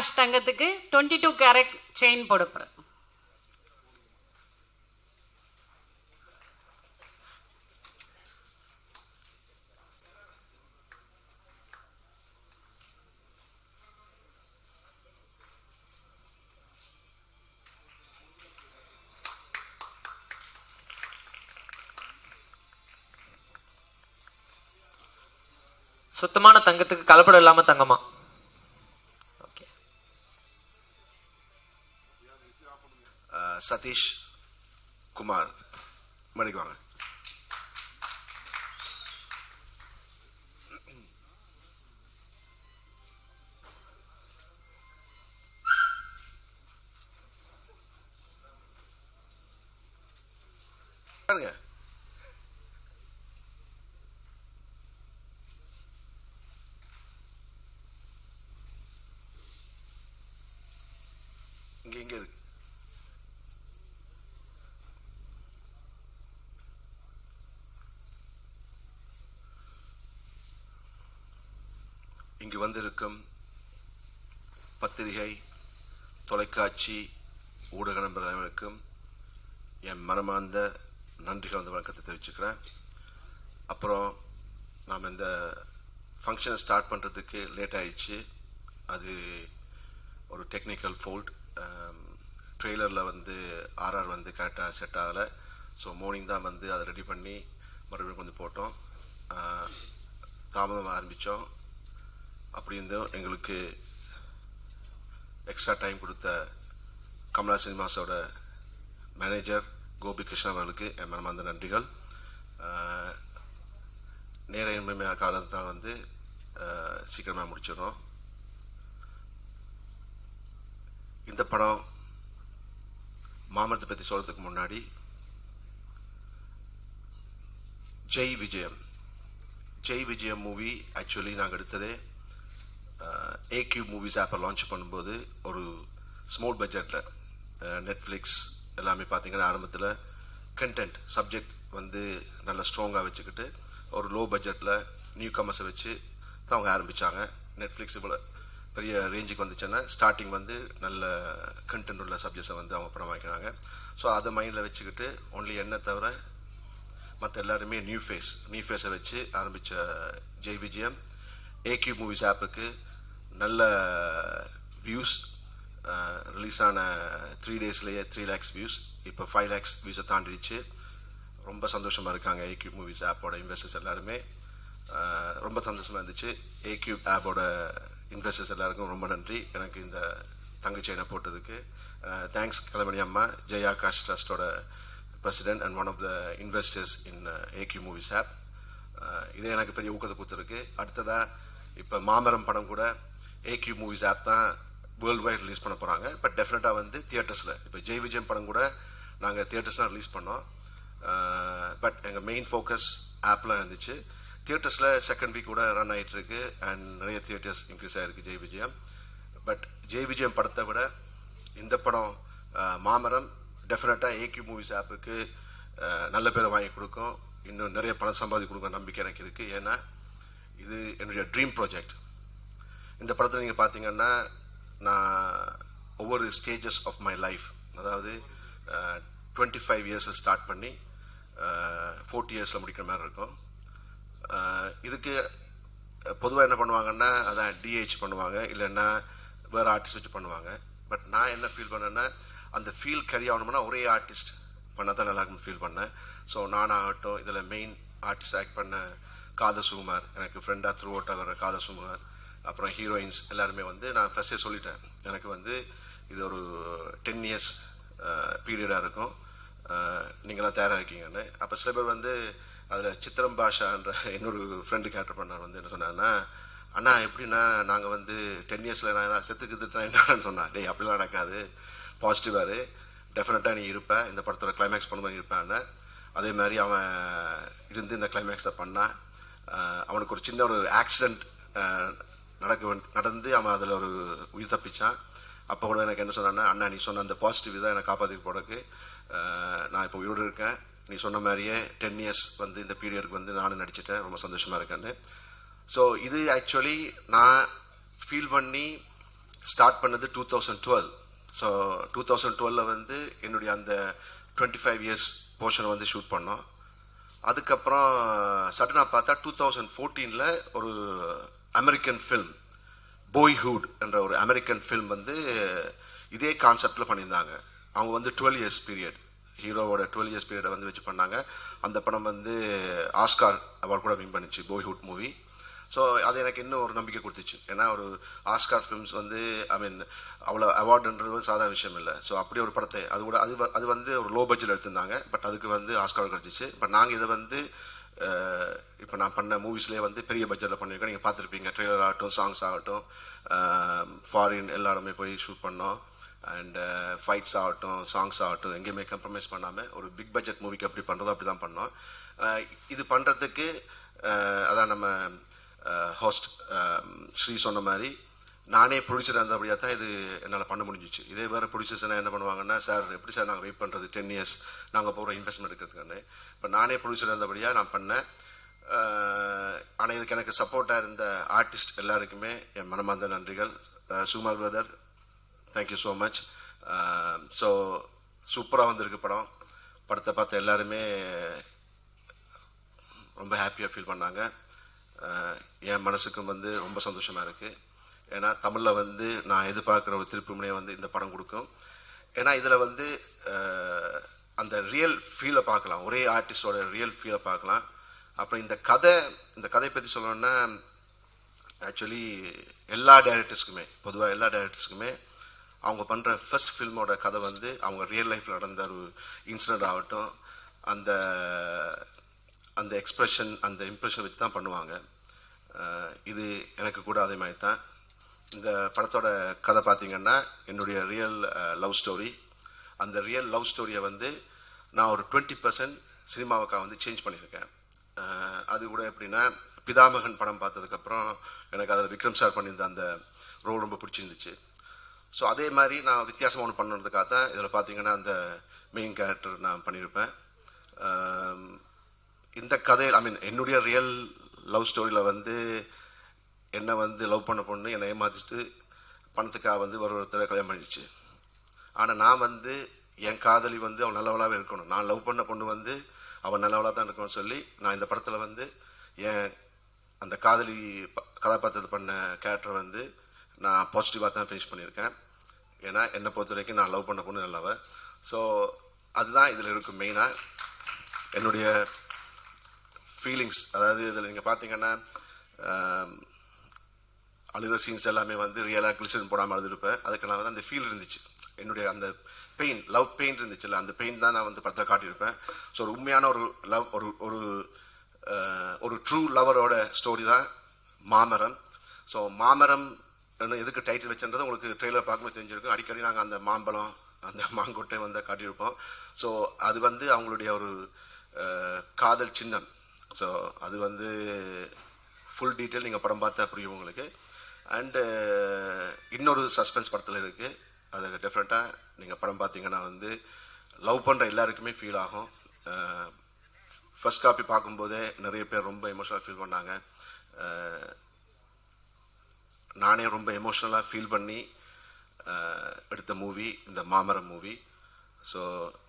ஆகாஷ் தங்கத்துக்கு twenty two carat chain போடப்படுறது சுத்தமான தங்கத்துக்கு கலப்படம் இல்லாம தங்கமா அஹ், சதீஷ் குமார் மணிக்கு வாங்க பாருங்க இங்க இங்க இருக்கு இங்கு வந்திருக்கும் பத்திரிகை தொலைக்காட்சி ஊடக நண்பர்கள் அனைவருக்கும் என் மனமார்ந்த நன்றிகள் வந்து வணக்கத்தை தெரிவிச்சுக்கிறேன். அப்புறம் நாம் இந்த ஃபங்க்ஷனை ஸ்டார்ட் பண்ணுறதுக்கு லேட் ஆயிடுச்சு. அது ஒரு டெக்னிக்கல் ஃபோல்ட் ட்ரெய்லரில் வந்து ஆர்ஆர் வந்து கரெக்டாக செட் ஆகலை. ஸோ மார்னிங் தான் வந்து அதை ரெடி பண்ணி மறுபடியும் கொஞ்சம் போட்டோம். தாமதம் தாமதமாக ஆரம்பித்தோம். அப்படி இருந்தும் எங்களுக்கு எக்ஸ்ட்ரா டைம் கொடுத்த கமலா சினிமாஸோட மேனேஜர் கோபி கிருஷ்ணன் அவர்களுக்கு என் மனமார்ந்த நன்றிகள். நேர இன்மையாக காலத்தால் வந்து சீக்கிரமாக சீக்கிரமா இந்த படம் மாமரத்தை பற்றி சொல்கிறதுக்கு முன்னாடி ஜெய் விஜயம். ஜெய் விஜயம் மூவி ஆக்சுவலி நாங்கள் எடுத்ததே ஏக்யூ மூவிஸ் ஆப்பை லான்ச் பண்ணும்போது ஒரு ஸ்மால் பட்ஜெட்டில் நெட்ஃப்ளிக்ஸ் எல்லாமே பார்த்தீங்கன்னா ஆரம்பத்தில் கண்டென்ட் சப்ஜெக்ட் வந்து நல்லா ஸ்ட்ராங்காக வச்சுக்கிட்டு ஒரு லோ பட்ஜெட்டில் நியூ கமர்ஸை வச்சு தான் அவங்க ஆரம்பித்தாங்க நெட்ஃப்ளிக்ஸ் இவ்வளோ பெரிய ரேஞ்சுக்கு வந்துச்சுன்னா ஸ்டார்டிங் வந்து நல்ல கண்டென்ட் உள்ள சப்ஜெக்ட்ஸை வந்து அவங்க படம் வாங்கிக்கிறாங்க ஸோ அதை மைண்டில் வச்சுக்கிட்டு ஒன்லி என்ன தவிர மற்ற எல்லாருமே நியூ ஃபேஸ் நியூ ஃபேஸை வச்சு ஆரம்பித்த ஜெய் விஜயம் ஏக்யூ மூவிஸ் ஆப்புக்கு நல்ல வியூஸ் ரிலீஸ் ஆன த்ரீ டேஸ்லேயே த்ரீ லேக்ஸ் வியூஸ் இப்போ ஃபைவ் லேக்ஸ் வியூஸை தாண்டிடுச்சு. ரொம்ப சந்தோஷமாக இருக்காங்க ஏக்யூ மூவிஸ் ஆப்போட இன்வெஸ்டர்ஸ் எல்லாருமே. ரொம்ப சந்தோஷமாக இருந்துச்சு. ஏக்யூ ஆப்போட இன்வெஸ்டர்ஸ் எல்லாருக்கும் ரொம்ப நன்றி. எனக்கு இந்த தங்க போட்டதுக்கு. தேங்க்ஸ் கலமணி அம்மா Jai Akash ட்ரஸ்டோட president and one of the investors in AQ movies app இதே எனக்கு பெரிய ஊக்கத்தை கொடுத்துருக்கு. அடுத்ததாக இப்போ மாமரம் படம் கூட ஏக்யூ மூவிஸ் ஆப் தான் வேர்ல்டு வைட் ரிலீஸ் பண்ண போகிறாங்க பட் டெஃபினட்டாக வந்து தியேட்டர்ஸில் இப்போ ஜெய் விஜயம் படம் கூட நாங்கள் தியேட்டர்ஸ் தான் ரிலீஸ் பண்ணோம். பட் எங்கள் மெயின் ஃபோக்கஸ் ஆப்பில் இருந்துச்சு. தியேட்டர்ஸில் செகண்ட் வீக் கூட ரன் ஆகிட்டுருக்கு அண்ட் நிறைய தியேட்டர்ஸ் இன்க்ரீஸ் ஆகிருக்கு ஜெய் விஜயம் பட் ஜெய் விஜயம் படத்தை விட இந்த படம் uh, மாமரம் டெஃபினட்டாக ஏக்யூ மூவிஸ் ஆப்புக்கு நல்ல பேரை வாங்கி கொடுக்கும். இன்னும் நிறைய பணம் சம்பாதி கொடுக்க நம்பிக்கை எனக்கு இருக்குது ஏன்னா இது என்னுடைய ட்ரீம் ப்ராஜெக்ட் இந்த படத்தில் நீங்கள் பார்த்தீங்கன்னா நான் ஒவ்வொரு ஸ்டேஜஸ் ஆஃப் மை லைஃப் அதாவது டுவெண்ட்டி ஃபைவ் இயர்ஸை ஸ்டார்ட் பண்ணி ஃபோர்ட்டி இயர்ஸில் முடிக்கிற மாதிரி இருக்கும். இதுக்கு பொதுவாக என்ன பண்ணுவாங்கன்னா அதான் டிஹெச் பண்ணுவாங்க இல்லைன்னா வேறு ஆர்டிஸ்ட் வச்சு பண்ணுவாங்க. பட் நான் என்ன ஃபீல் பண்ணேன்னா அந்த ஃபீல் கரி ஆகணும்னா ஒரே ஆர்டிஸ்ட் பண்ணால் தான் நல்லா ஃபீல் பண்ணேன். ஸோ நானாகட்டும் இதில் மெயின் ஆர்டிஸ்ட் ஆக்ட் பண்ண காதசுகுமார் எனக்கு ஃப்ரெண்டாக த்ரூ அவுட்டாக வர காதசுகுமார் அப்புறம் ஹீரோயின்ஸ் எல்லாருமே வந்து நான் ஃபஸ்ட்டே சொல்லிட்டேன். எனக்கு வந்து இது ஒரு டென் இயர்ஸ் பீரியடாக இருக்கும். நீங்களாம் தயாராக இருக்கீங்கன்னு. அப்போ சில பேர் வந்து அதில் சித்திரம் பாஷான்ற இன்னொரு ஃப்ரெண்டு கேரக்டர் பண்ணார் வந்து என்ன சொன்னாங்கன்னா அண்ணா எப்படின்னா நாங்கள் வந்து டென் இயர்ஸில் நான் ஏதாவது திட்டுறேன் என்னன்னு சொன்னேன் டேய் அப்படிலாம் நடக்காது. பாசிட்டிவாரு டெஃபினட்டாக நீ இருப்பேன் இந்த படத்தோட கிளைமேக்ஸ் பண்ணும்போது இருப்பேன் அதே மாதிரி அவன் இருந்து இந்த கிளைமேக்ஸை பண்ணான். அவனுக்கு ஒரு சின்ன ஒரு ஆக்சிடெண்ட் நடக்க நடந்து அவன் அதில் ஒரு உயிர் தப்பிச்சான். அப்போ கூட எனக்கு என்ன சொன்னான்னா அண்ணா நீ சொன்ன அந்த பாசிட்டிவ் தான் என்னை காப்பாற்றி போடக்கு நான் இப்போ உயிரோடு இருக்கேன். நீ சொன்ன மாதிரியே டென் இயர்ஸ் வந்து இந்த பீரியடுக்கு வந்து நானும் நடிச்சிட்டேன். ரொம்ப சந்தோஷமாக இருக்கேன்னு. ஸோ இது ஆக்சுவலி நான் ஃபீல் பண்ணி ஸ்டார்ட் பண்ணது two thousand twelve so two thousand டுவெலில் வந்து என்னுடைய அந்த டுவெண்ட்டி ஃபைவ் இயர்ஸ் போர்ஷனை வந்து ஷூட் பண்ணோம். அதுக்கப்புறம் சட்டனாக பார்த்தா டூ தௌசண்ட் ஃபோர்டீனில் ஒரு அமெரிக்கன் ஃபில்ம் பாய்ஹுட் என்ற ஒரு அமெரிக்கன் ஃபில்ம் வந்து இதே கான்செப்டில் பண்ணியிருந்தாங்க. அவங்க வந்து டுவெல் இயர்ஸ் பீரியட் ஹீரோவோட டுவெல் இயர்ஸ் பீரியடை வந்து வச்சு பண்ணாங்க. அந்த படம் வந்து ஆஸ்கார் அவார்ட் கூட வின் பண்ணிச்சு பாய்ஹுட் மூவி ஸோ அது எனக்கு இன்னும் ஒரு நம்பிக்கை கொடுத்துச்சு. ஏன்னா ஒரு ஆஸ்கார் ஃபிலிம்ஸ் வந்து ஐ மீன் அவ்வளோ அவார்டுன்றது ஒரு சாதாரண விஷயம் இல்லை. ஸோ அப்படி ஒரு படத்தை அது கூட அது அது வந்து ஒரு லோ பட்ஜெட் எடுத்திருந்தாங்க. பட் அதுக்கு வந்து ஆஸ்கார் கிடச்சிச்சு. பட் நாங்கள் இதை வந்து இப்போ நான் பண்ண மூவிஸ்லேயே வந்து பெரிய பட்ஜெட்டில் பண்ணியிருக்கோம் நீங்கள் பார்த்துருப்பீங்க. ட்ரெய்லர் ஆகட்டும் சாங்ஸ் ஆகட்டும் ஃபாரின் எல்லா இடமே போய் ஷூட் பண்ணோம். அண்ட் ஃபைட்ஸ் ஆகட்டும் சாங்ஸ் ஆகட்டும் எங்கேயுமே கம்ப்ரமைஸ் பண்ணாமல் ஒரு பிக் பட்ஜெட் மூவிக்கு எப்படி பண்ணுறதோ அப்படி தான் பண்ணோம் இது பண்ணுறதுக்கு அதான் நம்ம ஹோஸ்ட் ஸ்ரீ சொன்ன மாதிரி நானே ப்ரொடியூசர் இருந்தபடியாக தான் இது என்னால் பண்ண முடிஞ்சிச்சு. இதே வேறு ப்ரொடியூசர்ஸ் என்ன பண்ணுவாங்கன்னா சார் எப்படி சார் நாங்கள் வெயிட் பண்ணுறது டென் இயர்ஸ் நாங்கள் போகிற இன்வெஸ்ட்மெண்ட் எடுக்கிறதுக்குன்னு. இப்போ நானே ப்ரொடியூசர் இருந்தபடியாக நான் பண்ணேன். ஆனால் இதுக்கு எனக்கு சப்போர்ட்டாக இருந்த ஆர்டிஸ்ட் எல்லாருக்குமே என் மனமார்ந்த நன்றிகள். சுமார் brother thank you so much so சூப்பராக வந்திருக்கு படம். படத்தை பார்த்த எல்லாருமே ரொம்ப ஹாப்பியாக ஃபீல் பண்ணாங்க. என் மனசுக்கும் வந்து ரொம்ப சந்தோஷமாக இருக்குது ஏன்னா தமிழில் வந்து நான் எதிர்பார்க்குற ஒரு திருப்புமுனையை வந்து இந்த படம் கொடுக்கும். ஏன்னா இதில் வந்து அந்த ரியல் ஃபீலை பார்க்கலாம். ஒரே ஆர்டிஸ்டோட ரியல் ஃபீலை பார்க்கலாம். அப்புறம் இந்த கதை இந்த கதையை பற்றி சொல்லணும்னா ஆக்சுவலி எல்லா டேரக்டர்ஸ்க்குமே பொதுவாக எல்லா டேரக்டர்ஸ்க்குமே அவங்க பண்ணுற ஃபர்ஸ்ட் ஃபில்மோட கதை வந்து அவங்க ரியல் லைஃப்பில் நடந்த ஒரு இன்சிடென்ட் ஆகட்டும் அந்த அந்த எக்ஸ்ப்ரெஷன் அந்த இம்ப்ரெஷன் வச்சு தான் பண்ணுவாங்க இது எனக்கு கூட அதே மாதிரி தான் இந்த படத்தோட கதை பார்த்தீங்கன்னா என்னுடைய ரியல் லவ் ஸ்டோரி அந்த ரியல் லவ் ஸ்டோரியை வந்து நான் ஒரு டுவெண்ட்டி பர்சன்ட் சினிமாவுக்காக வந்து சேஞ்ச் பண்ணியிருக்கேன். அது கூட எப்படின்னா பிதாமகன் படம் பார்த்ததுக்கப்புறம் எனக்கு அதில் விக்ரம் சார் பண்ணியிருந்த அந்த ரோல் ரொம்ப பிடிச்சிருந்துச்சு. ஸோ அதே மாதிரி நான் வித்தியாசமாக ஒன்று பண்ணுறதுக்காக தான் இதில் பார்த்தீங்கன்னா அந்த மெயின் கேரக்டர் நான் பண்ணியிருப்பேன். இந்த கதை ஐ மீன் என்னுடைய ரியல் லவ் ஸ்டோரியில் வந்து என்னை வந்து லவ் பண்ண பொண்ணு என்னை ஏமாத்திட்டு பணத்துக்காக வந்து ஒரு ஒருத்தரை கல்யாணம் பண்ணிடுச்சு. ஆனால் நான் வந்து என் காதலி வந்து அவன் நல்லவளாகவே இருக்கணும். நான் லவ் பண்ண பொண்ணு வந்து அவன் நல்லவளாக தான் இருக்கணும்னு சொல்லி நான் இந்த படத்தில் வந்து என் அந்த காதலி கதாபாத்திரத்தை பண்ண கேரக்டர் வந்து நான் பாசிட்டிவாக தான் ஃபினிஷ் பண்ணியிருக்கேன். ஏன்னா என்னை பொறுத்த வரைக்கும் நான் லவ் பண்ண பொண்ணு நல்லவ ஸோ அதுதான் இதில் இருக்கும் மெயினாக என்னுடைய ஃபீலிங்ஸ் அதாவது இதில் நீங்கள் பார்த்தீங்கன்னா அழுகிற சீன்ஸ் எல்லாமே வந்து ரியலாக கிளிசன் போடாமல் அழுதுருப்பேன். அதுக்கெல்லாம் வந்து அந்த ஃபீல் இருந்துச்சு. என்னுடைய அந்த பெயின் லவ் பெயின் இருந்துச்சுல்ல அந்த பெயின் தான் நான் வந்து படத்தை காட்டியிருப்பேன். ஸோ ஒரு உண்மையான ஒரு லவ் ஒரு ஒரு ஒரு ட்ரூ லவரோட ஸ்டோரி தான் மாமரம். ஸோ மாமரம் எதுக்கு டைட்டில் வச்சுன்றது உங்களுக்கு ட்ரெய்லர் பார்க்கும்போது தெரிஞ்சிருக்கும். அடிக்கடி நாங்கள் அந்த மாம்பழம் அந்த மாங்கொட்டை வந்து காட்டியிருப்போம். ஸோ அது வந்து அவங்களுடைய ஒரு காதல் சின்னம். ஸோ அது வந்து ஃபுல் டீட்டெயில் நீங்கள் படம் பார்த்தா புரியும் உங்களுக்கு. அண்டு uh, இன்னொரு சஸ்பென்ஸ் படத்தில் இருக்குது அது டிஃப்ரெண்ட்டாக நீங்கள் படம் பார்த்தீங்கன்னா வந்து லவ் பண்ணுற எல்லாருக்குமே ஃபீல் ஆகும். Uh, ஃபர்ஸ்ட் காப்பி பார்க்கும்போதே நிறைய பேர் ரொம்ப எமோஷனலாக ஃபீல் பண்ணாங்க. Uh, நானே ரொம்ப எமோஷ்னலாக ஃபீல் பண்ணி எடுத்த மூவி இந்த மாமரம் மூவி ஸோ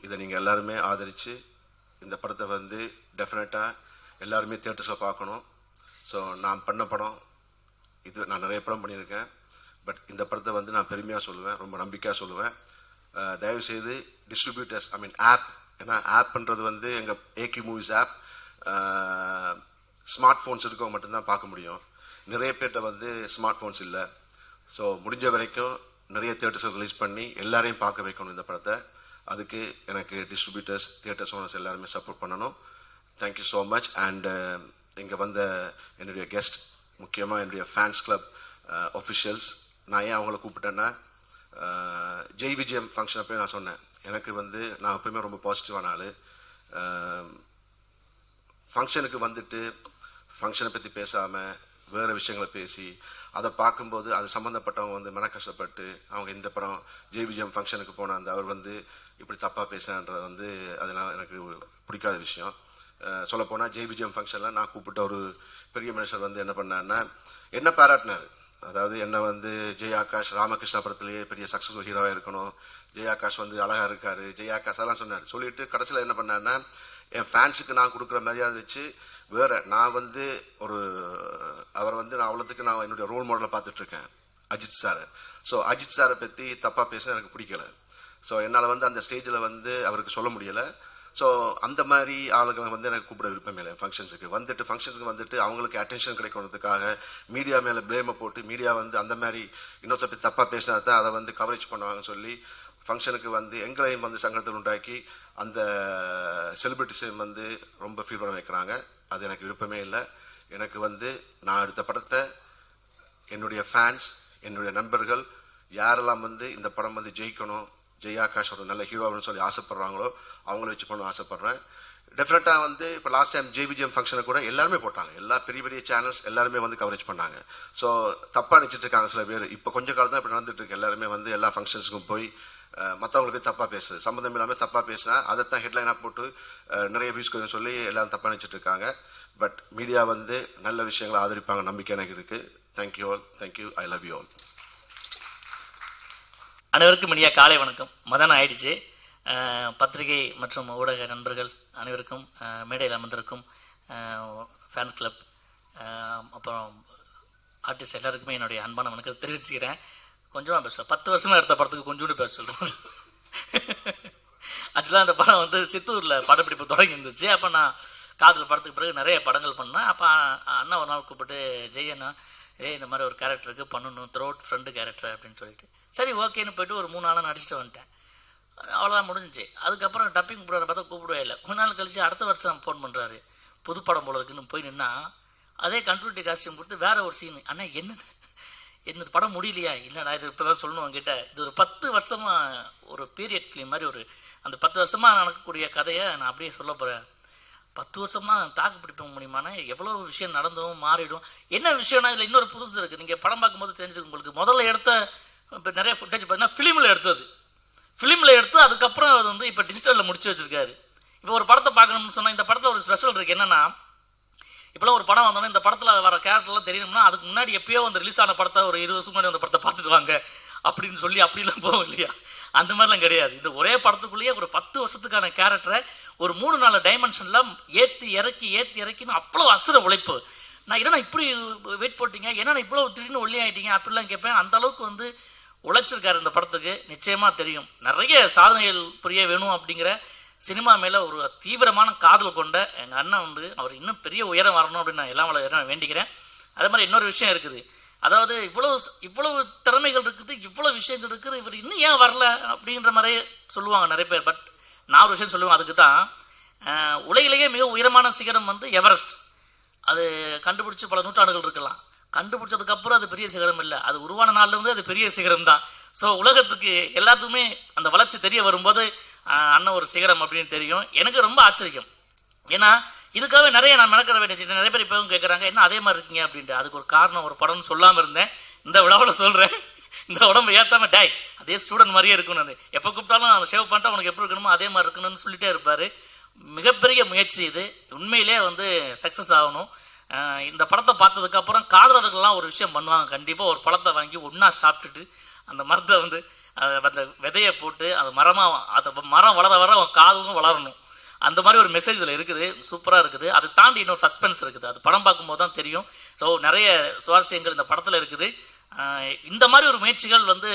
இதை நீங்கள் எல்லாருமே ஆதரித்து இந்த படத்தை வந்து டெஃபினட்டாக எல்லாருமே தேட்டர்ஸை பார்க்கணும். ஸோ நான் பண்ண படம் இது நான் நிறைய படம் பண்ணியிருக்கேன். பட் இந்த படத்தை வந்து நான் பெருமையாக சொல்லுவேன் ரொம்ப நம்பிக்கையாக சொல்லுவேன். தயவுசெய்து டிஸ்ட்ரிபியூட்டர்ஸ் ஐ மீன் ஆப் ஏன்னா ஆப்ன்றது வந்து எங்கள் ஏகி மூவிஸ் ஆப் ஸ்மார்ட் ஃபோன்ஸ் இருக்கவங்க மட்டும்தான் பார்க்க முடியும். நிறைய பேர்கிட்ட வந்து ஸ்மார்ட் ஃபோன்ஸ் இல்லை. ஸோ முடிஞ்ச வரைக்கும் நிறைய தேட்டர்ஸை ரிலீஸ் பண்ணி எல்லாரையும் பார்க்க வைக்கணும் இந்த படத்தை. அதுக்கு எனக்கு டிஸ்ட்ரிபியூட்டர்ஸ் தியேட்டர்ஸ் ஓனர்ஸ் எல்லாருமே சப்போர்ட் பண்ணணும். Thank you so much and இங்கே வந்த என்னுடைய கெஸ்ட் முக்கியமாக என்னுடைய ஃபேன்ஸ் கிளப் ஒஃபிஷியல்ஸ் நான் ஏன் அவங்கள கூப்பிட்டேன்னா uh, ஜெய் விஜயம் ஃபங்க்ஷன் அப்போ நான் சொன்னேன். எனக்கு வந்து நான் எப்பவுமே ரொம்ப பாசிட்டிவான ஆள். ஃபங்க்ஷனுக்கு வந்துட்டு ஃபங்க்ஷனை பற்றி பேசாமல் வேறு விஷயங்களை பேசி அதை பார்க்கும்போது அது சம்மந்தப்பட்டவங்க வந்து மன கஷ்டப்பட்டு அவங்க இந்த படம் ஜெய் விஜயம் ஃபங்க்ஷனுக்கு போன அந்த அவர் வந்து இப்படி தப்பாக பேசுகிறன்றது வந்து அதனால் எனக்கு பிடிக்காத விஷயம். சொல்லப்போனால் ஜெய் விஜயம் ஃபங்க்ஷனில் நான் கூப்பிட்ட ஒரு பெரிய மனுஷர் வந்து என்ன பண்ணாருன்னா என்ன பாராட்டினார்? அதாவது என்ன வந்து ஜெய் ஆகாஷ் ராமகிருஷ்ணா படத்திலேயே பெரிய சக்ஸஸ்ஃபுல் ஹீரோவாக இருக்கணும். ஜெய் ஆகாஷ் வந்து அழகாக இருக்கார். ஜெய் ஆகாஷ் அதெல்லாம் சொன்னார். சொல்லிட்டு கடைசியில் என்ன பண்ணாருன்னா என் ஃபேன்ஸுக்கு நான் கொடுக்குற மரியாதை வச்சு வேற நான் வந்து ஒரு அவர் வந்து நான் அவ்வளோத்துக்கு நான் என்னுடைய ரோல் மாடலை பார்த்துட்ருக்கேன். அஜித் சார் ஸோ அஜித் சாரை பற்றி தப்பாக பேச எனக்கு பிடிக்கல. ஸோ என்னால் வந்து அந்த ஸ்டேஜில் வந்து அவருக்கு சொல்ல முடியல. ஸோ அந்த மாதிரி ஆளுங்களை வந்து எனக்கு கூப்பிட விருப்பம் இல்லை. ஃபங்க்ஷன்ஸுக்கு வந்துட்டு ஃபங்க்ஷனுக்கு வந்துட்டு அவங்களுக்கு அட்டென்ஷன் கிடைக்கணுன்றதுக்காக மீடியா மேலே ப்ளேமை போட்டு மீடியா வந்து அந்த மாதிரி இன்னொருத்த பற்றி தப்பாக பேசினா தான் அதை வந்து கவரேஜ் பண்ணுவாங்கன்னு சொல்லி ஃபங்க்ஷனுக்கு வந்து எங்களையும் வந்து சங்கடத்தில் உண்டாக்கி அந்த செலிபிரிட்டிஸையும் வந்து ரொம்ப ஃபீல் பண்ண வைக்கிறாங்க. அது எனக்கு விருப்பமே இல்லை. எனக்கு வந்து நான் எடுத்த படத்தை என்னுடைய ஃபேன்ஸ் என்னுடைய நண்பர்கள் யாரெல்லாம் வந்து இந்த படம் வந்து ஜெயிக்கணும் ஜெய் ஆகாஷ் ஒரு நல்ல ஹீரோன்னு சொல்லி ஆசைப்படுறாங்களோ அவங்கள வச்சு பண்ண ஆசைப்படுறேன். டெஃபினட்டாக வந்து இப்போ லாஸ்ட் டைம் ஜேவிஜிஎம் ஃபங்க்ஷனை கூட எல்லாருமே போட்டாங்க. எல்லா பெரிய பெரிய சேனல்ஸ் எல்லாருமே வந்து கவரேஜ் பண்ணாங்க. ஸோ தப்பாக நினச்சிட்டு இருக்காங்க சில பேர். இப்போ கொஞ்சம் காலம் தான் இப்போ நடந்துட்டு இருக்கு. எல்லாருமே வந்து எல்லா ஃபங்க்ஷன்ஸுக்கும் போய் மற்றவங்களுக்கு போய் தப்பாக பேசுது. சம்மந்தம் இல்லாமல் தப்பாக பேசினா அதை தான் ஹெட்லைனாக போட்டு நிறைய வியூஸ் சொல்லி எல்லாரும் தப்பாக நினச்சிட்டு இருக்காங்க. பட் மீடியா வந்து நல்ல விஷயங்களை ஆதரிப்பாங்க நம்பிக்கை எனக்கு இருக்குது thank you all thank you I love you all அனைவருக்கும் இனிய காலை வணக்கம். மதனம் ஆயிடுச்சு. பத்திரிகை மற்றும் ஊடக நண்பர்கள் அனைவருக்கும் மேடையில் அமர்ந்திருக்கும் ஃபேன் கிளப் அப்புறம் ஆர்டிஸ்ட் எல்லாருக்குமே என்னுடைய அன்பான வணக்கத்தை தெரிவிச்சுக்கிறேன். கொஞ்சமாக பேசுவேன் பத்து வருஷமாக எடுத்த படத்துக்கு கொஞ்சோண்டு பேச சொல்கிறேன் ஆக்சுவலாக அந்த படம் வந்து சித்தூரில் படப்பிடிப்பு தொடங்கி இருந்துச்சு. அப்போ நான் காதல் படத்துக்கு பிறகு நிறைய படங்கள் பண்ணேன். அப்போ அண்ணா ஒரு நாள் கூப்பிட்டு ஜெய் அண்ணா ஏ இந்த மாதிரி ஒரு கேரக்டருக்கு பண்ணணும் த்ரோட் ஃப்ரெண்டு கேரக்டர் அப்படின்னு சொல்லிட்டு. சரி ஓகேன்னு போயிட்டு ஒரு மூணு நாளாக நடிச்சுட்டு வந்துட்டேன். அவ்வளோதான் முடிஞ்சுச்சு. அதுக்கப்புறம் டப்பிங் போடுற பார்த்தா கூப்பிடவே இல்லை. கொஞ்ச நாள் கழிச்சு அடுத்த வருஷம் ஃபோன் பண்ணுறாரு புது படம் போல இருக்குன்னு போய் நின்னா அதே கண்ட்ரூட்டி காஸ்டியூம் கொடுத்து வேற ஒரு சீன் அண்ணா என்ன என்ன படம் முடியலையா? இல்லைடா இது இப்போ தான் சொல்லணும் உங்ககிட்ட இது ஒரு பத்து வருஷமாக ஒரு பீரியட் ஃபிலிம் மாதிரி ஒரு அந்த பத்து வருஷமாக நடக்கக்கூடிய கதையை நான் அப்படியே சொல்ல போகிறேன் பத்து வருஷம்னா தாக்கு பிடிக்க முடியுமானா எவ்வளோ விஷயம் நடந்தும் மாறிடும். என்ன விஷயம்னா இதில் இன்னொரு புதுசு இருக்குது நீங்கள் படம் பார்க்கும்போது தெரிஞ்சுக்கும் உங்களுக்கு. முதல்ல எடுத்த இப்போ நிறைய ஃபுட்டேஜ் பார்த்தீங்கன்னா ஃபிலிமில் எடுத்தது. ஃபிலிமில் எடுத்து அதுக்கப்புறம் அது வந்து இப்போ டிஜிட்டலில் முடிச்சு வச்சுருக்காரு. இப்போ ஒரு படத்தை பார்க்கணும்னு சொன்னால் இந்த படத்தில் ஒரு ஸ்பெஷல் இருக்குது என்னென்னா இப்போலாம் ஒரு படம் வந்தோன்னா இந்த படத்தில் வர கேரக்டர்லாம் தெரியணும்னா அதுக்கு முன்னாடி எப்பயோ வந்து ரிலீஸ் ஆன படத்தை ஒரு இருபது வருஷம் முன்னாடி அந்த படத்தை பார்த்துட்டு வாங்க அப்படின்னு சொல்லி அப்படிலாம் போகும் இல்லையா? அந்த மாதிரிலாம் கிடையாது. இது ஒரே படத்துக்குள்ளேயே ஒரு பத்து வருஷத்துக்கான கேரக்டரை ஒரு மூணு நாலு டைமென்ஷனில் ஏற்றி இறக்கி ஏற்றி இறக்கின்னு அவ்வளோ அசுர உழைப்பு. நான் என்னென்னா இப்படி வெயிட் போட்டீங்க? என்னென்ன இவ்வளோ திடீர்னு ஒல்லி ஆகிட்டீங்க அப்படிலாம் கேட்பேன். அந்த அளவுக்கு வந்து உழைச்சிருக்காரு இந்த படத்துக்கு நிச்சயமாக தெரியும். நிறைய சாதனைகள் புரிய வேணும் அப்படிங்கிற சினிமா மேலே ஒரு தீவிரமான காதல் கொண்ட எங்கள் அண்ணன் வந்து அவர் இன்னும் பெரிய உயரம் வரணும் அப்படின்னு நான் எல்லாம் வளர நான் வேண்டிக்கிறேன். அதே மாதிரி இன்னொரு விஷயம் இருக்குது. அதாவது இவ்வளவு இவ்வளவு திறமைகள் இருக்குது இவ்வளவு விஷயங்கள் இருக்குது இவர் இன்னும் ஏன் வரல அப்படின்ற மாதிரி சொல்லுவாங்க நிறைய பேர். பட் நான் ஒரு விஷயம் சொல்லுவேன் அதுக்கு தான் உலகிலேயே மிக உயரமான சிகரம் வந்து எவரெஸ்ட் அது கண்டுபிடிச்சி பல நூற்றாண்டுகள் இருக்கலாம். கண்டுபிடிச்சதுக்கு அப்புறம் அது பெரிய சிகரம் இல்லை. அது உருவான நாள்ல இருந்து அது பெரிய சிகரம் தான். ஸோ உலகத்துக்கு எல்லாத்துக்குமே அந்த வளர்ச்சி தெரிய வரும்போது அண்ணன் ஒரு சிகரம் அப்படின்னு தெரியும். எனக்கு ரொம்ப ஆச்சரியம். ஏன்னா இதுக்காகவே நிறைய நான் மெனக்கிற வேண்டிய நிறைய பேர் இப்பவும் கேட்குறாங்க என்ன அதே மாதிரி இருக்கீங்க? அப்படின்ட்டு. அதுக்கு ஒரு காரணம் ஒரு படம்னு சொல்லாமல் இருந்தேன். இந்த விழாவில் சொல்கிறேன் இந்த உடம்பு ஏற்றாம டாய் அதே ஸ்டூடெண்ட் மாதிரியே இருக்கணும் அது. எப்போ கூப்பிட்டாலும் அவன் சேவ் பண்ணிட்டு அவனுக்கு எப்படி இருக்கணுமோ அதே மாதிரி இருக்கணும்னு சொல்லிட்டே இருப்பார். மிகப்பெரிய முயற்சி இது. உண்மையிலே வந்து சக்ஸஸ் ஆகணும். இந்த படத்தை பார்த்ததுக்கு அப்புறம் காதலர்கள்லாம் ஒரு விஷயம் பண்ணுவாங்க. கண்டிப்பா ஒரு பழத்தை வாங்கி ஒன்றா சாப்பிட்டுட்டு அந்த மரத்தை வந்து அந்த விதையை போட்டு அது மரமா அந்த மரம் வளர வர காதலும் வளரணும். அந்த மாதிரி ஒரு மெசேஜ் இதில் இருக்குது. சூப்பராக இருக்குது. அதை தாண்டி இன்னொரு சஸ்பென்ஸ் இருக்குது. அது படம் பார்க்கும்போது தான் தெரியும். ஸோ நிறைய சுவாரஸ்யங்கள் இந்த படத்தில் இருக்குது. இந்த மாதிரி ஒரு முயற்சிகள் வந்து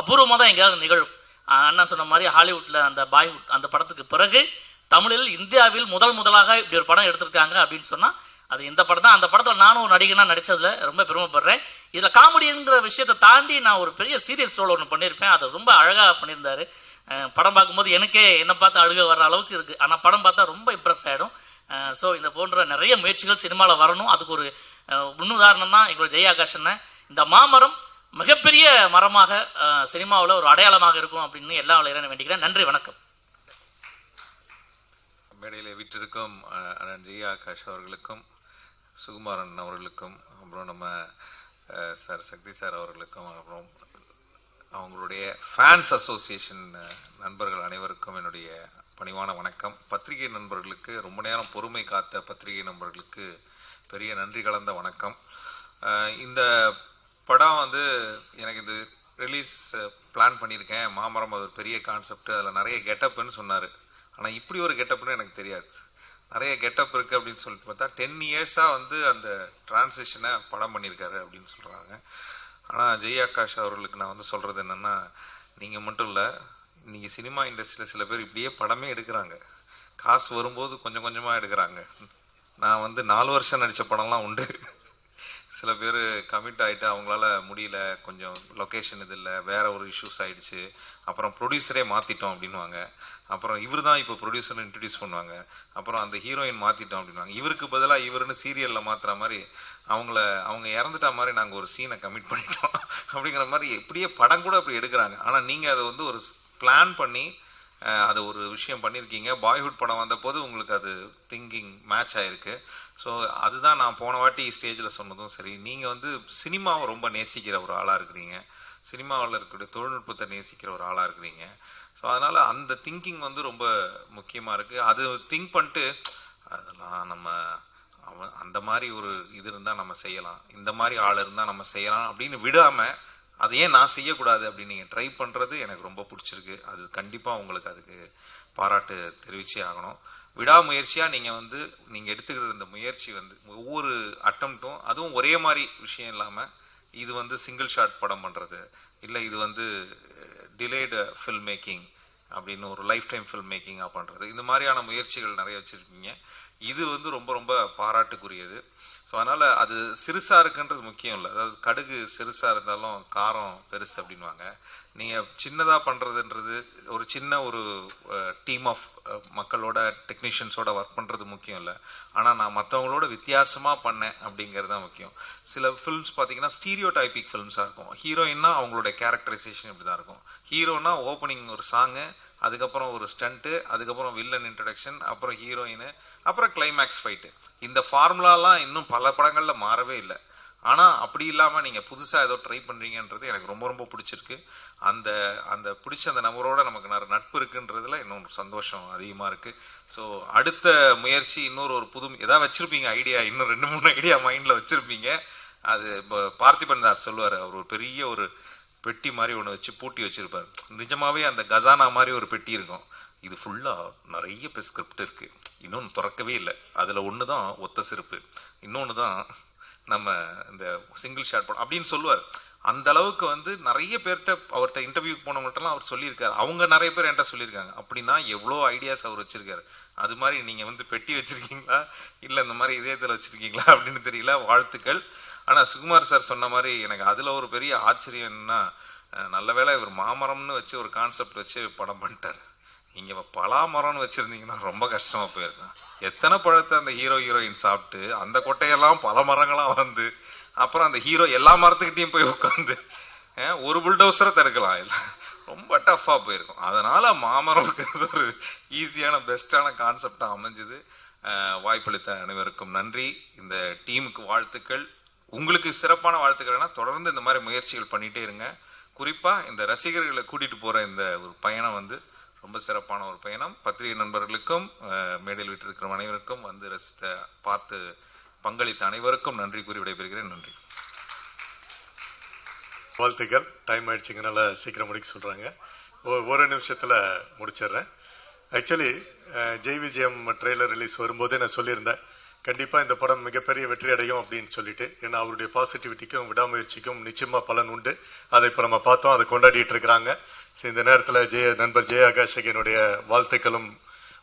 அபூர்வமாக தான் எங்கேயாவது நிகழும். அண்ணா சொன்ன மாதிரி ஹாலிவுட்டில் அந்த பாய்வுட் அந்த படத்துக்கு பிறகு தமிழில் இந்தியாவில் முதல் முதலாக இப்படி ஒரு படம் எடுத்திருக்காங்க அப்படின்னு சொன்னால் அது இந்த படம் தான் அந்த படத்தில் நானும் ஒரு நடிகனாக நடித்ததில் ரொம்ப பெருமைப்படுறேன். இதில் காமெடிங்கிற விஷயத்தை தாண்டி நான் ஒரு பெரிய சீரியஸ் ரோல் ஒன்று பண்ணியிருப்பேன். அதை ரொம்ப அழகாக பண்ணியிருந்தாரு. படம் பார்க்கும்போது எனக்கே என்னை பார்த்து அழுக வர அளவுக்கு இருக்குது ஆனால் படம் பார்த்தா ரொம்ப இம்ப்ரெஸ் ஆகிடும் ஸோ இந்த போன்ற நிறைய முயற்சிகள் சினிமாவில் வரணும். அதுக்கு ஒரு முன்னுதாரணம் தான் எங்களோட ஜெயாகாஷன் இந்த மாமரம் மிகப்பெரிய மரமாக சினிமாவில் ஒரு அடையாளமாக இருக்கும் அப்படின்னு எல்லா விளையாட வேண்டிக்கிறேன். நன்றி வணக்கம். மேடையில் விட்டிருக்கும் அண்ணன் ஆகாஷ் அவர்களுக்கும் சுகுமாரன் அவர்களுக்கும் அப்புறம் நம்ம சார் சக்தி சார் அவர்களுக்கும் அப்புறம் அவங்களுடைய ஃபேன்ஸ் அசோசியேஷன் நண்பர்கள் அனைவருக்கும் என்னுடைய பணிவான வணக்கம். பத்திரிகை நண்பர்களுக்கு ரொம்ப நேரம் பொறுமை காத்த பத்திரிகை நண்பர்களுக்கு பெரிய நன்றி கலந்த வணக்கம். இந்த படம் வந்து எனக்கு இது ரிலீஸ் பிளான் பண்ணியிருக்கேன். மாமரம் அது ஒரு பெரிய கான்செப்ட் அதில் நிறைய கெட்டப்னு சொன்னார். ஆனால் இப்படி ஒரு கெட்டப்னு எனக்கு தெரியாது. நிறைய கெட்டப் இருக்குது அப்படின்னு சொல்லிட்டு பார்த்தா டென் இயர்ஸாக வந்து அந்த டிரான்சிஷனை படம் பண்ணியிருக்காரு அப்படின்னு சொல்கிறாங்க ஆனால் ஜெய் ஆகாஷ் அவர்களுக்கு நான் வந்து சொல்கிறது என்னென்னா நீங்கள் மட்டும் இல்லை நீங்கள் சினிமா இண்டஸ்ட்ரியில் சில பேர் இப்படியே படமே எடுக்கிறாங்க. காசு வரும்போது கொஞ்சம் கொஞ்சமாக எடுக்கிறாங்க. நான் வந்து நாலு வருஷம் நடித்த படம்லாம் உண்டு. சில பேர் கமிட் ஆகிட்டு அவங்களால முடியல. கொஞ்சம் லொக்கேஷன் இது இல்லை. வேற ஒரு இஷ்யூஸ் ஆயிடுச்சு. அப்புறம் ப்ரொடியூசரே மாற்றிட்டோம் அப்படின்வாங்க அப்புறம் இவர் தான் இப்போ ப்ரொடியூசர் இன்ட்ரடியூஸ் பண்ணுவாங்க. அப்புறம் அந்த ஹீரோயின் மாற்றிட்டோம் அப்படின்வாங்க இவருக்கு பதிலாக இவருன்னு சீரியலில் மாற்றுற மாதிரி அவங்கள அவங்க இறந்துட்டா மாதிரி நாங்கள் ஒரு சீனை கமிட் பண்ணிட்டோம். அப்படிங்கிற மாதிரி எப்படியே படம் கூட அப்படி எடுக்கிறாங்க. ஆனால் நீங்கள் அதை வந்து ஒரு பிளான் பண்ணி அது ஒரு விஷயம் பண்ணியிருக்கீங்க பாய்ஹுட் படம் வந்தபோது உங்களுக்கு அது திங்கிங் மேட்ச் ஆகிருக்கு ஸோ அதுதான் நான் போன வாட்டி ஸ்டேஜில் சொன்னதும் சரி. நீங்கள் வந்து சினிமாவை ரொம்ப நேசிக்கிற ஒரு ஆளாக இருக்கிறீங்க. சினிமாவில் இருக்கக்கூடிய தொழில்நுட்பத்தை நேசிக்கிற ஒரு ஆளாக இருக்கிறீங்க. ஸோ அதனால் அந்த திங்கிங் வந்து ரொம்ப முக்கியமாக இருக்குது அது திங்க் பண்ணிட்டு அதெல்லாம் நம்ம அவன் அந்த மாதிரி ஒரு இது இருந்தால் நம்ம செய்யலாம். இந்த மாதிரி ஆள் இருந்தால் நம்ம செய்யலாம் அப்படின்னு விடாமல் அதை ஏன் நான் செய்யக்கூடாது அப்படின்னு நீங்கள் ட்ரை பண்ணுறது எனக்கு ரொம்ப பிடிச்சிருக்கு. அது கண்டிப்பாக உங்களுக்கு அதுக்கு பாராட்டு தெரிவிச்சே ஆகணும். விடாமுயற்சியாக நீங்கள் வந்து நீங்கள் எடுத்துக்கிற இந்த முயற்சி வந்து ஒவ்வொரு அட்டம்ப்ட்டும் அதுவும் ஒரே மாதிரி விஷயம் இல்லாமல் இது வந்து சிங்கிள் ஷாட் படம் பண்ணுறது இல்லை இது வந்து டிலேடு ஃபில்ம் மேக்கிங் அப்படின்னு ஒரு லைஃப் டைம் ஃபில்ம் மேக்கிங்காக பண்ணுறது இந்த மாதிரியான முயற்சிகள் நிறைய வச்சுருக்கீங்க. இது வந்து ரொம்ப ரொம்ப பாராட்டுக்குரியது. ஸோ அதனால் அது சிறுசாக இருக்குன்றது முக்கியம் இல்லை. அதாவது கடுகு சிறுசாக இருந்தாலும் காரம் பெருசு அப்படின்வாங்க நீங்கள் சின்னதாக பண்ணுறதுன்றது ஒரு சின்ன ஒரு டீம் ஆஃப் மக்களோட டெக்னீஷியன்ஸோட ஒர்க் பண்ணுறது முக்கியம் இல்லை. ஆனால் நான் மற்றவங்களோட வித்தியாசமாக பண்ணேன் அப்படிங்கிறது தான் முக்கியம். சில ஃபில்ம்ஸ் பார்த்தீங்கன்னா ஸ்டீரியோ டைபிக் ஃபில்ம்ஸாக இருக்கும். ஹீரோயின்னா அவங்களோட கேரக்டரைசேஷன் இப்படி தான் இருக்கும். ஹீரோனா ஓப்பனிங் ஒரு சாங்கு அதுக்கப்புறம் ஒரு ஸ்டண்ட்டு அதுக்கப்புறம் வில்லன் இன்ட்ரடக்ஷன் அப்புறம் ஹீரோயின் அப்புறம் கிளைமேக்ஸ் ஃபைட்டு இந்த ஃபார்முலாலாம் இன்னும் பல படங்களில் மாறவே இல்லை. ஆனால் அப்படி இல்லாமல் நீங்கள் புதுசாக ஏதோ ட்ரை பண்ணுறீங்கன்றது எனக்கு ரொம்ப ரொம்ப பிடிச்சிருக்கு. அந்த அந்த பிடிச்ச அந்த நபரோட நமக்கு நிறைய நட்பு இருக்குன்றதுல இன்னும் சந்தோஷம் அதிகமாக இருக்குது ஸோ அடுத்த முயற்சி இன்னொரு ஒரு புது எதாவது வச்சுருப்பீங்க ஐடியா இன்னும் ரெண்டு மூணு ஐடியா மைண்டில் வச்சுருப்பீங்க. அது இப்போ பார்த்திபன் சார் சொல்லுவார் அவர் ஒரு பெரிய ஒரு பெட்டி மாதிரி ஒன்று வச்சு பூட்டி வச்சுருப்பார். நிஜமாவே அந்த கசானா மாதிரி ஒரு பெட்டி இருக்கும். இது ஃபுல்லாக நிறைய ஸ்கிரிப்ட் இருக்குது இன்னொன்று திறக்கவே இல்லை. அதில் ஒன்று தான் ஒத்த செருப்பு இன்னொன்று தான் நம்ம இந்த சிங்கிள் ஷாட் படம் அப்படின்னு சொல்லுவார். அந்த அளவுக்கு வந்து நிறைய பேர்கிட்ட அவர்கிட்ட இன்டர்வியூக்கு போனவங்கள்ட்டலாம் அவர் சொல்லியிருக்காரு. அவங்க நிறைய பேர் என்கிட்ட சொல்லியிருக்காங்க. அப்படின்னா எவ்வளோ ஐடியாஸ் அவர் வச்சிருக்காரு. அது மாதிரி நீங்கள் வந்து பெட்டி வச்சிருக்கீங்களா? இல்லை இந்த மாதிரி இதயத்தில் வச்சுருக்கீங்களா? அப்படின்னு தெரியல. வாழ்த்துக்கள். ஆனால் சுகுமார் சார் சொன்ன மாதிரி எனக்கு அதில் ஒரு பெரிய ஆச்சரியம் என்னன்னா நல்ல வேளை இவர் மாமரம்னு வச்சு ஒரு கான்செப்ட் வச்சு படம் பண்ணிட்டார். நீங்கள் பலாமரம்னு வச்சுருந்தீங்கன்னா ரொம்ப கஷ்டமாக போயிருக்கும். எத்தனை பழத்தை அந்த ஹீரோ ஹீரோயின் சாப்பிட்டு அந்த கொட்டையெல்லாம் பல மரங்களாக வந்து அப்புறம் அந்த ஹீரோ எல்லா மரத்துக்கிட்டையும் போய் உட்காந்து ஒரு புல்டோசரை தடுக்கலாம். இல்லை ரொம்ப டஃப்பாக போயிருக்கும். அதனால் மாமரம்ங்கிறது ஒரு ஈஸியான பெஸ்ட்டான கான்செப்டாக அமைஞ்சது. வாய்ப்பளித்த அனைவருக்கும் நன்றி. இந்த டீமுக்கு வாழ்த்துக்கள். உங்களுக்கு சிறப்பான வாழ்த்துக்கள்னா தொடர்ந்து இந்த மாதிரி முயற்சிகள் பண்ணிகிட்டே இருங்க. குறிப்பாக இந்த ரசிகர்களை கூட்டிகிட்டு போகிற இந்த ஒரு பயணம் வந்து ரொம்ப சிறப்பான ஒரு பயணம். பத்திரிகை நண்பர்களுக்கும் மேடையில் விட்டிருக்கிற அனைவருக்கும் வந்து ரசித்த பார்த்து பங்களித்த அனைவருக்கும் நன்றி கூறி விடைபெறுகிறேன். நன்றி. வாழ்த்துக்கள். டைம் ஆயிடுச்சுங்கனால சீக்கிரம் முடிக்க சொல்கிறாங்க ஒரு நிமிஷத்தில் முடிச்சிடுறேன். ஆக்சுவலி ஜெய் விஜயம் ட்ரெய்லர் ரிலீஸ் வரும்போதே நான் சொல்லியிருந்தேன். கண்டிப்பாக இந்த படம் மிகப்பெரிய வெற்றி அடையும் அப்படின்னு சொல்லிட்டு ஏன்னா அவருடைய பாசிட்டிவிட்டிக்கும் விடாமுயற்சிக்கும் நிச்சயமாக பலன் உண்டு. அதை இப்போ நம்ம பார்த்தோம் அதை கொண்டாடிட்டு இருக்கிறாங்க. ஸோ இந்த நேரத்தில் ஜெய நண்பர் ஜெய ஆகாஷுக்கு என்னுடைய வாழ்த்துக்களும்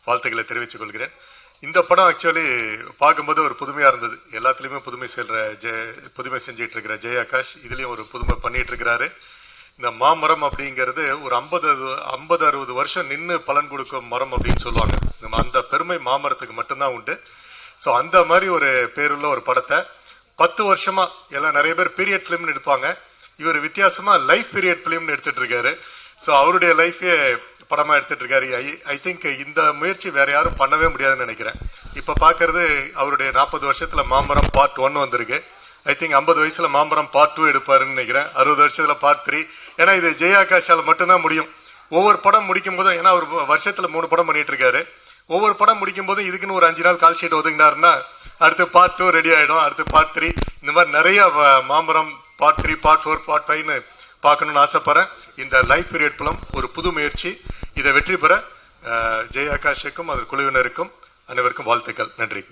வாழ்த்துக்களை தெரிவித்துக் கொள்கிறேன். இந்த படம் ஆக்சுவலி பார்க்கும்போது ஒரு புதுமையாக இருந்தது. எல்லாத்துலேயுமே புதுமை செல்கிற ஜெய புதுமை செஞ்சிட்டு இருக்கிற ஜெய ஆகாஷ் இதுலேயும் ஒரு புதுமை பண்ணிட்டு இருக்கிறாரு. இந்த மாமரம் அப்படிங்கிறது ஒரு ஐம்பது ஐம்பது அறுபது வருஷம் நின்று பலன் கொடுக்கும் மரம் அப்படின்னு சொல்லுவாங்க. நம்ம அந்த பெருமை மாமரத்துக்கு மட்டும்தான் உண்டு. ஸோ அந்த மாதிரி ஒரு பேருள்ள ஒரு படத்தை பத்து வருஷமா எல்லாம் நிறைய பேர் பீரியட் ஃபிலிம்னு எடுப்பாங்க. இவர் வித்தியாசமா லைஃப் பீரியட் ஃபிலிம்னு எடுத்துட்டு இருக்காரு. ஸோ அவருடைய லைஃபே படமா எடுத்துட்டு இருக்காரு. ஐ திங்க் இந்த முயற்சி வேற யாரும் பண்ணவே முடியாதுன்னு நினைக்கிறேன். இப்போ பார்க்கறது அவருடைய நாற்பது வருஷத்துல மாமரம் பார்ட் ஒன் வந்திருக்கு. ஐ திங்க் ஐம்பது வயசுல மாமரம் பார்ட் டூ எடுப்பாருன்னு நினைக்கிறேன். அறுபது வருஷத்துல பார்ட் த்ரீ ஏன்னா இது ஜெயாகாஷால் மட்டும்தான் முடியும். ஒவ்வொரு படம் முடிக்கும் போதும் ஏன்னா அவர் வருஷத்துல மூணு படம் பண்ணிட்டு இருக்காரு. ஒவ்வொரு படம் முடிக்கும் போதும் இதுக்குன்னு ஒரு அஞ்சு நாள் கால் ஷீட் ஒதுங்கினாருன்னா அடுத்து பார்ட் டூ ரெடி ஆகிடும் அடுத்து பார்ட் த்ரீ இந்த மாதிரி நிறைய வ- மாமரம் part three part four part ஃபைவ்னு பார்க்கணும்னு ஆசைப்பட்றேன். இந்த லைஃப் பீரியட் படம் ஒரு புது முயற்சி. இதை வெற்றி பெற ஜெய் ஆகாஷுக்கும் அதன் குழுவினருக்கும் அனைவருக்கும் வாழ்த்துக்கள். நன்றி.